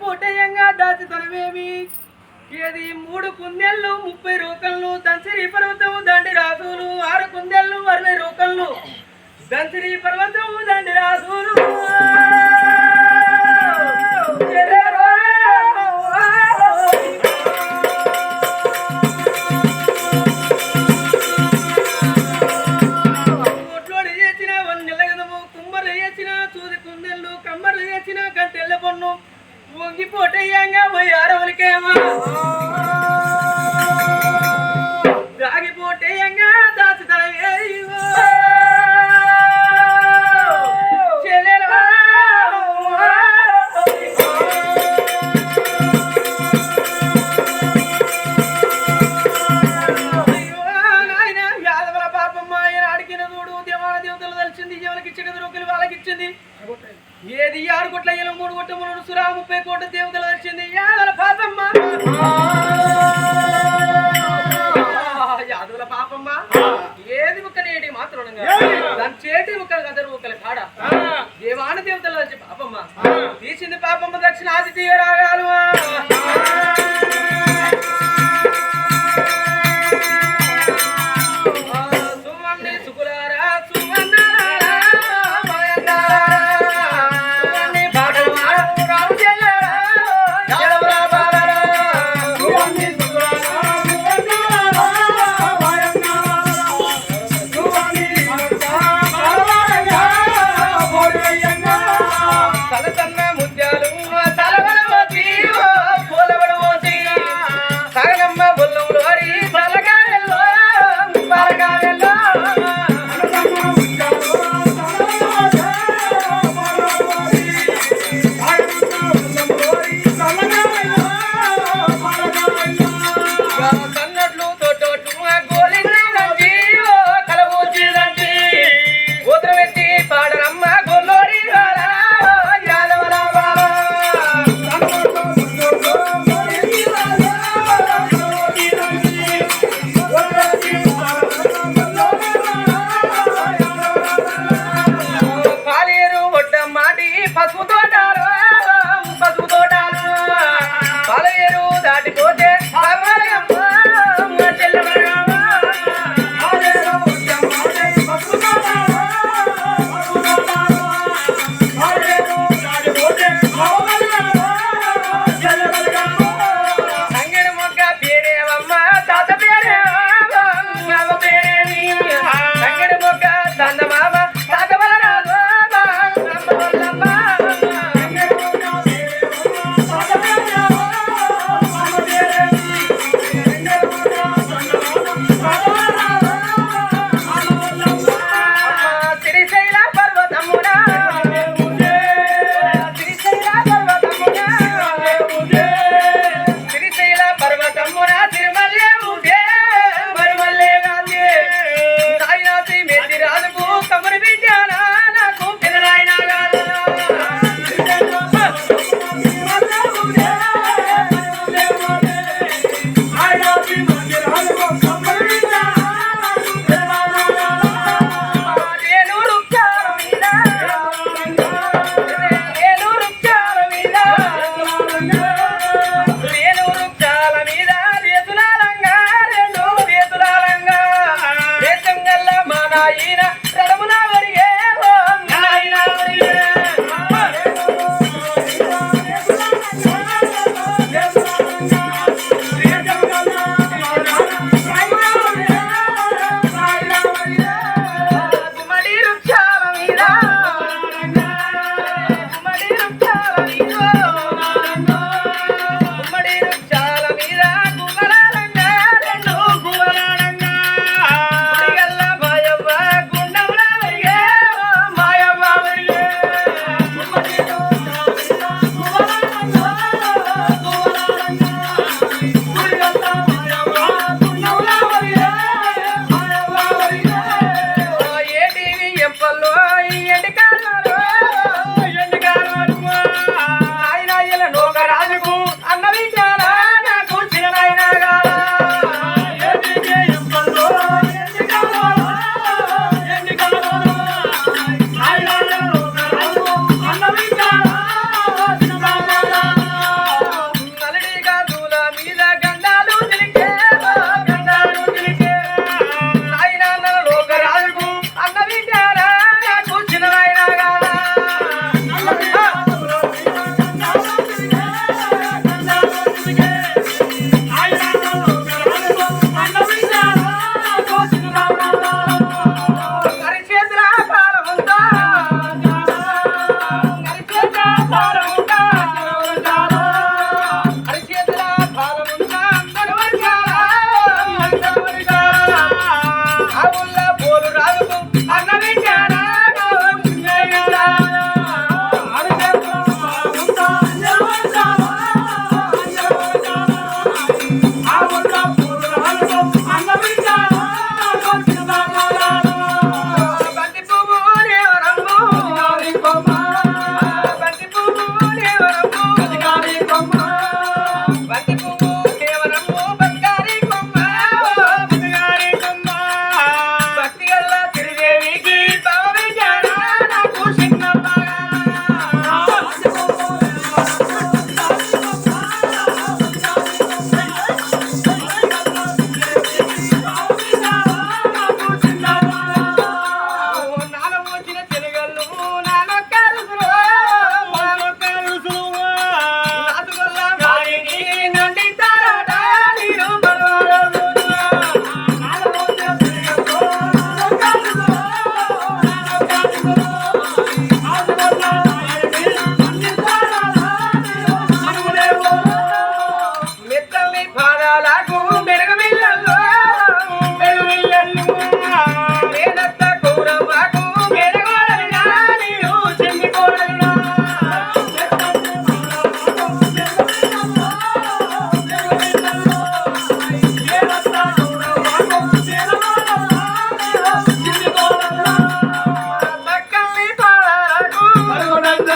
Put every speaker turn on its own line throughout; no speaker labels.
పూటయంగా దాచితనమేమి ఏది? మూడు కుందెళ్ళు ముప్పై రూకళ్ళు దంసిరి పర్వతం దండి రాసులు ఆరు కుందెళ్ళు అరవై రూకళ్ళు దంసిరి పర్వతం దండి రాసులు పొంగిపోటయ్యాంగ పోయి అరవలకేమో దాగిపోటయ్యంగా దాచుతాయో పాపమ్మ ఆయన అడిగిన చూడు దేవాల దేవతలు తలిచింది ఎవరికి ఇచ్చింది వాళ్ళకి ఇచ్చింది ఏది ఆరు కోట్ల ఏళ్ళు మూడు కోట్ల మూడు సురా ముప్పై కోట్ల దేవతలు వచ్చింది. యాదవుల పాపమ్మ? యాదవుల పాపమ్మ? ఏది ముక్క నేటి మాత్రం దాని చేతి ముక్కలు కదరు ముక్కలు కాడ. దేవాన దేవతలు వచ్చి పాపమ్మ. తీసింది పాపమ్మ దక్షిణ ఆది తీయరాగాలు
哎，
他妈！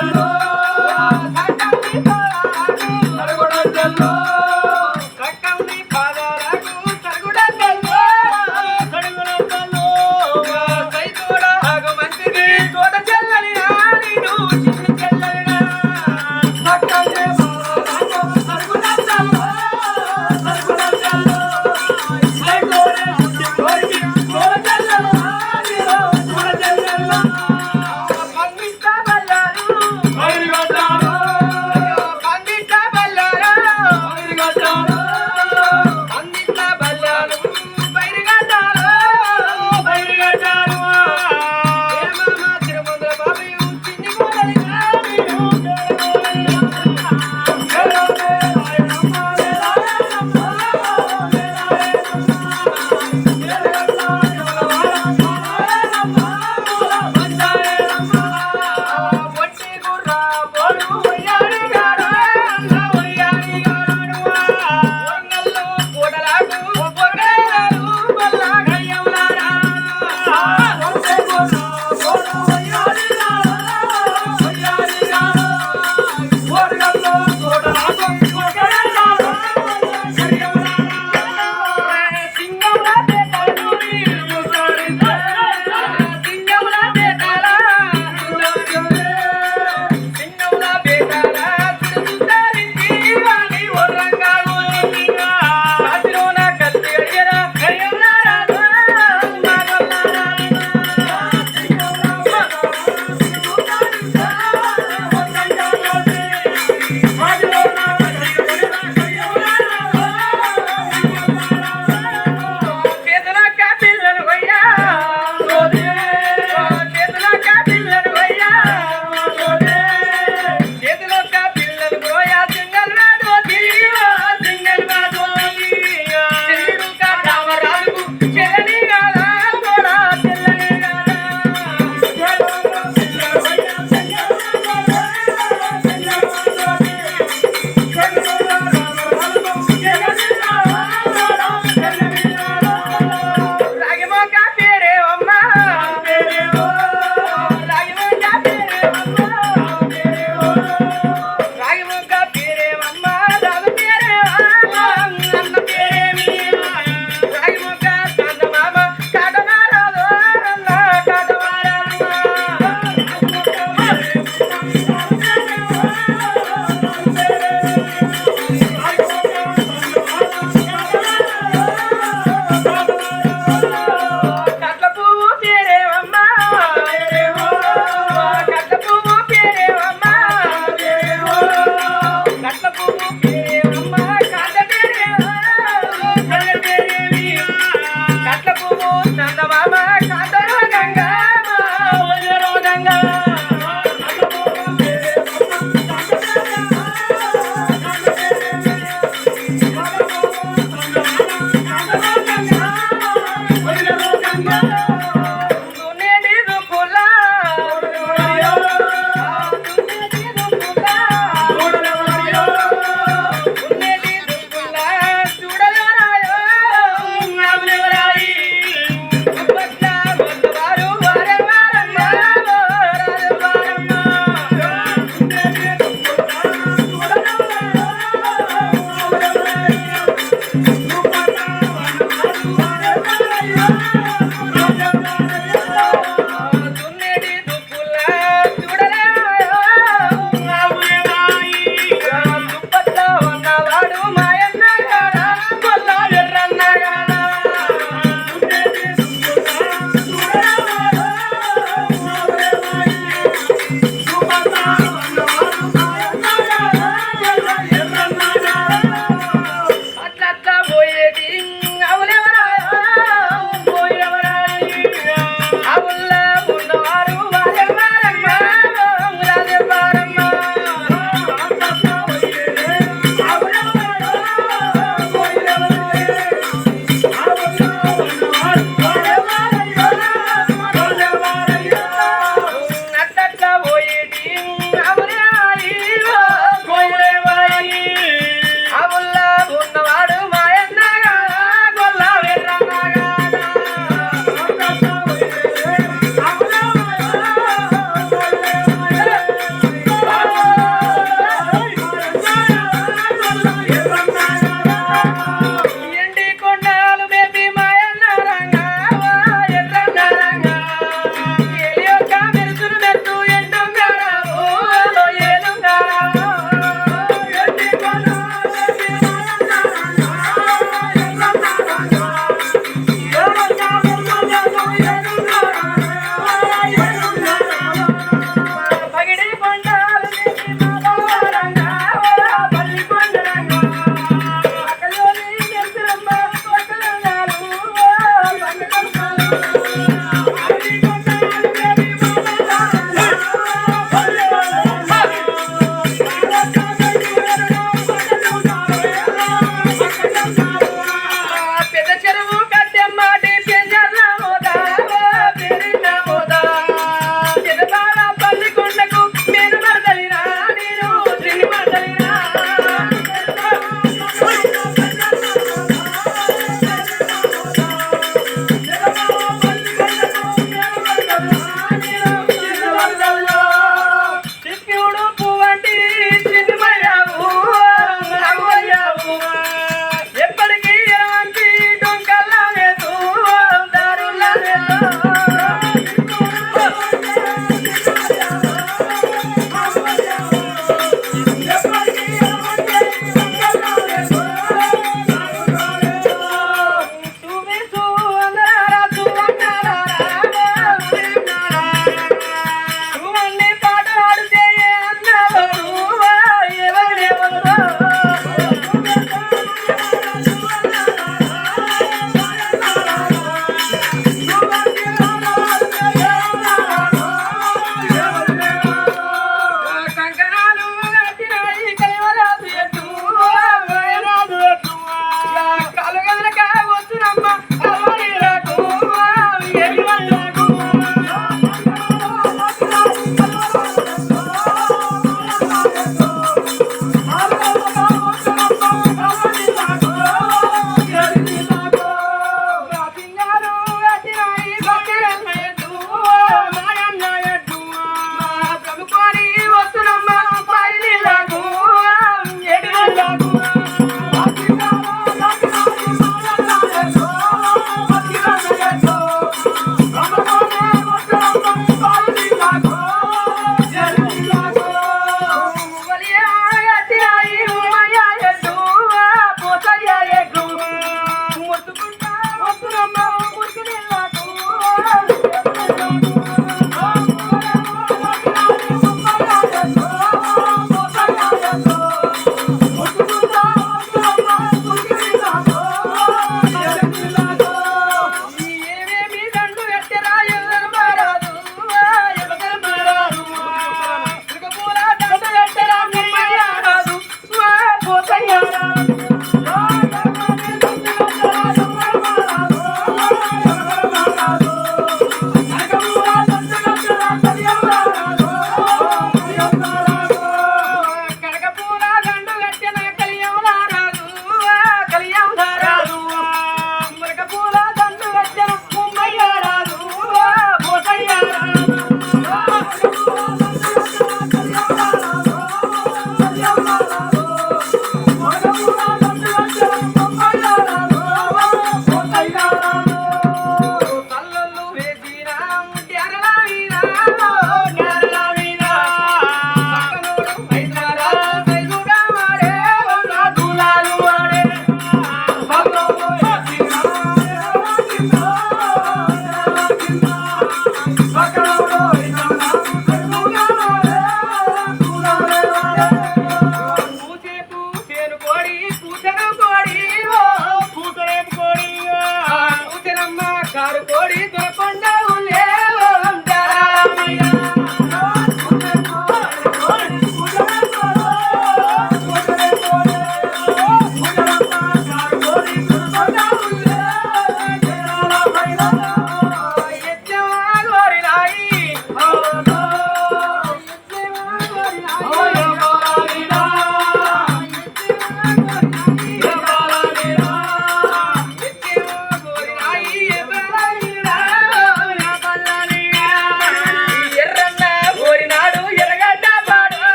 Lord.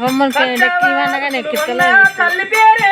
పాపమ్మని ఎక్కివనగా నెక్కితలేదు
తల్లి
పేరే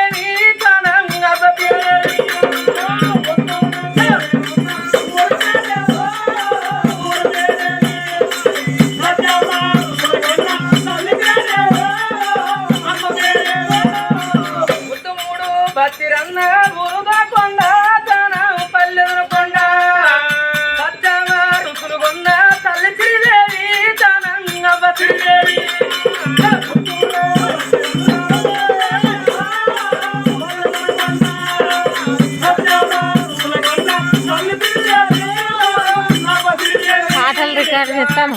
మాట్లాడి
చెప్తాను